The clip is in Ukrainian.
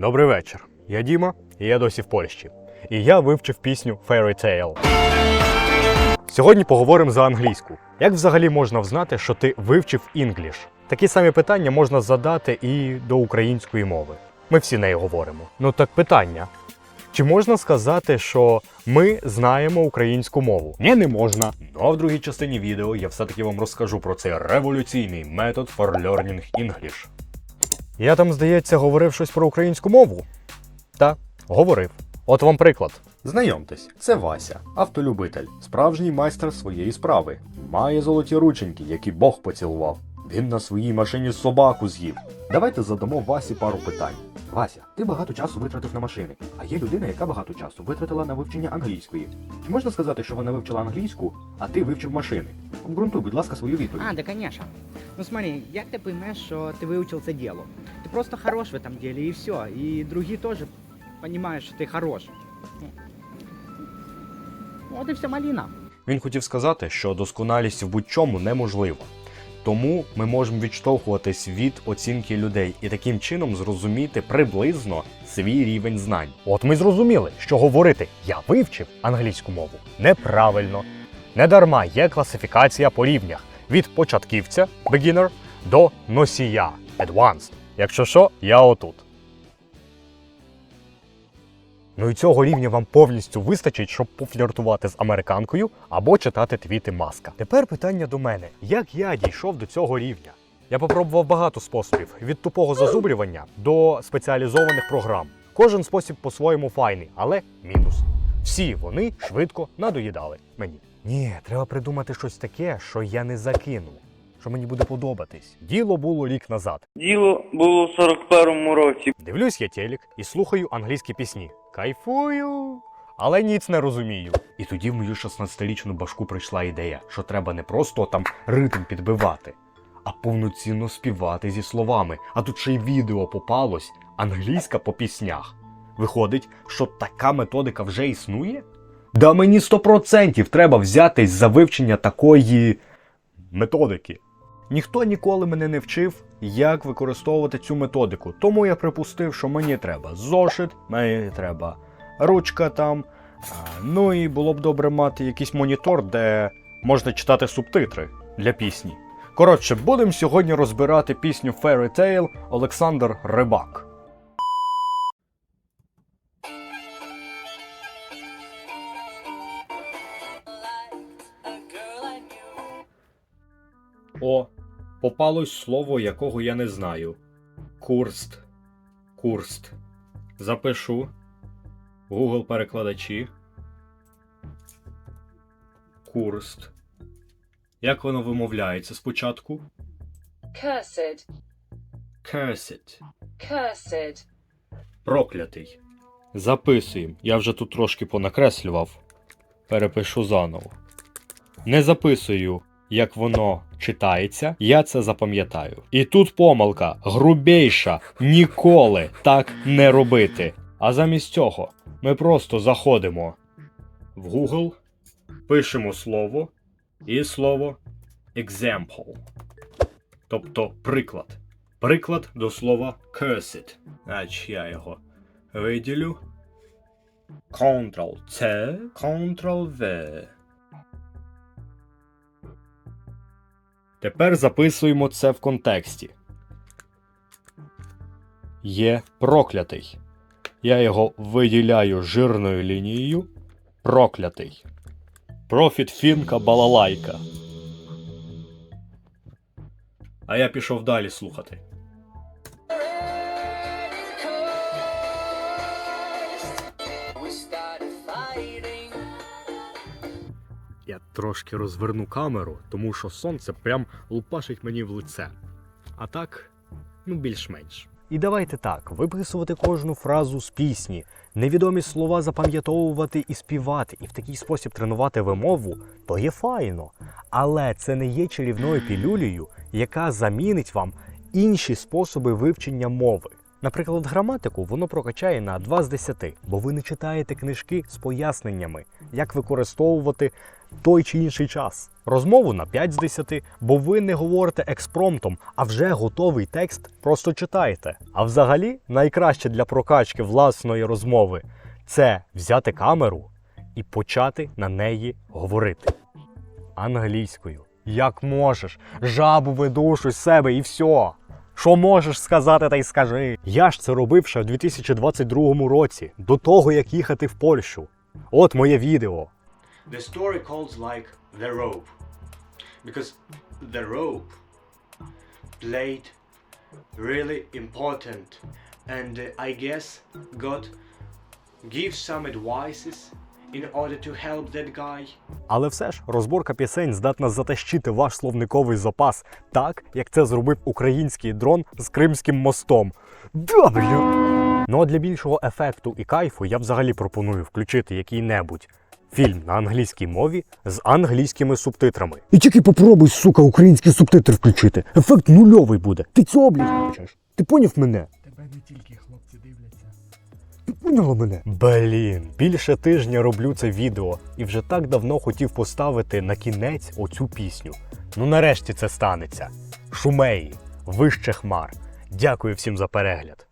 Добрий вечір. Я Діма, і я досі в Польщі. І я вивчив пісню Fairy Tale. Сьогодні поговоримо за англійську. Як взагалі можна взнати, що ти вивчив інгліш? Такі самі питання можна задати і до української мови. Ми всі нею говоримо. Ну так питання. Чи можна сказати, що ми знаємо українську мову? Ні, не можна. Ну а в другій частині відео я все-таки вам розкажу про цей революційний метод for learning English. Я там, здається, говорив щось про українську мову. Та, говорив. От вам приклад. Знайомтесь, це Вася, автолюбитель, справжній майстер своєї справи. Має золоті рученьки, які Бог поцілував. Він на своїй машині собаку з'їв. Давайте задамо Васі пару питань. Вася, ти багато часу витратив на машини, а є людина, яка багато часу витратила на вивчення англійської. Чи можна сказати, що вона вивчила англійську, а ти вивчив машини? Обґрунтуй, будь ласка, свою відповідь. А, да, конечно. Ну смотри, як ти поймеш, що ти вивчив це діло? Ти просто хорош в этом деле, і все. І другі теж розуміють, що ти хорош. От і вся маліна. Він хотів сказати, що досконалість в будь-чому неможлива. Тому ми можемо відштовхуватись від оцінки людей і таким чином зрозуміти приблизно свій рівень знань. От ми зрозуміли, що говорити я вивчив англійську мову неправильно. Недарма є класифікація по рівнях від початківця beginner до носія advanced. Якщо що, я отут. Ну і цього рівня вам повністю вистачить, щоб пофліртувати з американкою або читати твіти маска. Тепер питання до мене: як я дійшов до цього рівня? Я попробував багато способів: від тупого зазубрювання до спеціалізованих програм. Кожен спосіб по-своєму файний, але мінус. Всі вони швидко надоїдали мені. Ні, треба придумати щось таке, що я не закину, що мені буде подобатись. Діло було рік назад. Діло було в 41-му році. Дивлюсь я телек і слухаю англійські пісні. Кайфую, але ніц не розумію. І тоді в мою 16-річну башку прийшла ідея, що треба не просто там ритм підбивати, а повноцінно співати зі словами. А тут ще й відео попалось англійська по піснях. Виходить, що така методика вже існує? Да мені 100% треба взятись за вивчення такої методики. Ніхто ніколи мене не вчив, як використовувати цю методику. Тому я припустив, що мені треба зошит, мені треба ручка там. Ну і було б добре мати якийсь монітор, де можна читати субтитри для пісні. Коротше, будемо сьогодні розбирати пісню Fairy Tale Олександр Рибак. О, попалось слово, якого я не знаю. Курст. Курст. Запишу. Google перекладачі. Курст. Як воно вимовляється спочатку? Cursed, Cursed. cursed, Проклятий. Записуємо. Я вже тут трошки понакреслював. Перепишу заново. Не записую, як воно читається, я це запам'ятаю. І тут помилка грубейша ніколи так не робити. А замість цього ми просто заходимо в Google, пишемо слово і слово example. Тобто приклад. Приклад до слова cursed. Значить, я його виділю. Ctrl-C, Ctrl-V. Тепер записуємо це в контексті. Є проклятий. Я його виділяю жирною лінією. Проклятий. Профіт фінка балалайка. А я пішов далі слухати. Трошки розверну камеру, тому що сонце прям лупашить мені в лице. А так, ну більш-менш. І давайте так, виписувати кожну фразу з пісні, невідомі слова запам'ятовувати і співати, і в такий спосіб тренувати вимову, то є файно. Але це не є чарівною пілюлею, яка замінить вам інші способи вивчення мови. Наприклад, граматику воно прокачає на 2 з 10, бо ви не читаєте книжки з поясненнями, як використовувати той чи інший час. Розмову на 5 з 10, бо ви не говорите експромтом, а вже готовий текст просто читаєте. А взагалі, найкраще для прокачки власної розмови це взяти камеру і почати на неї говорити англійською. Як можеш, жабу видушу з себе і все. Що можеш сказати, та й скажи. Я ж це робив ще в 2022 році, до того як їхати в Польщу. От моє відео. The story calls like the rope, because the rope played really important, and uh, I guess God gives some advices in order to help that guy. Але все ж розборка пісень здатна затащити ваш словниковий запас так, як це зробив український дрон з Кримським мостом. Да! Ну а для більшого ефекту і кайфу я взагалі пропоную включити який-небудь фільм на англійській мові з англійськими субтитрами. І тільки попробуй, сука, українські субтитри включити. Ефект нульовий буде. Ти цього, блядь, хочеш? Ти поняв мене? Тебе не тільки хлопці дивляться. Ти поняла мене? Блін, більше тижня роблю це відео і вже так давно хотів поставити на кінець оцю пісню. Ну нарешті це станеться. Шумеї, вище хмар. Дякую всім за перегляд.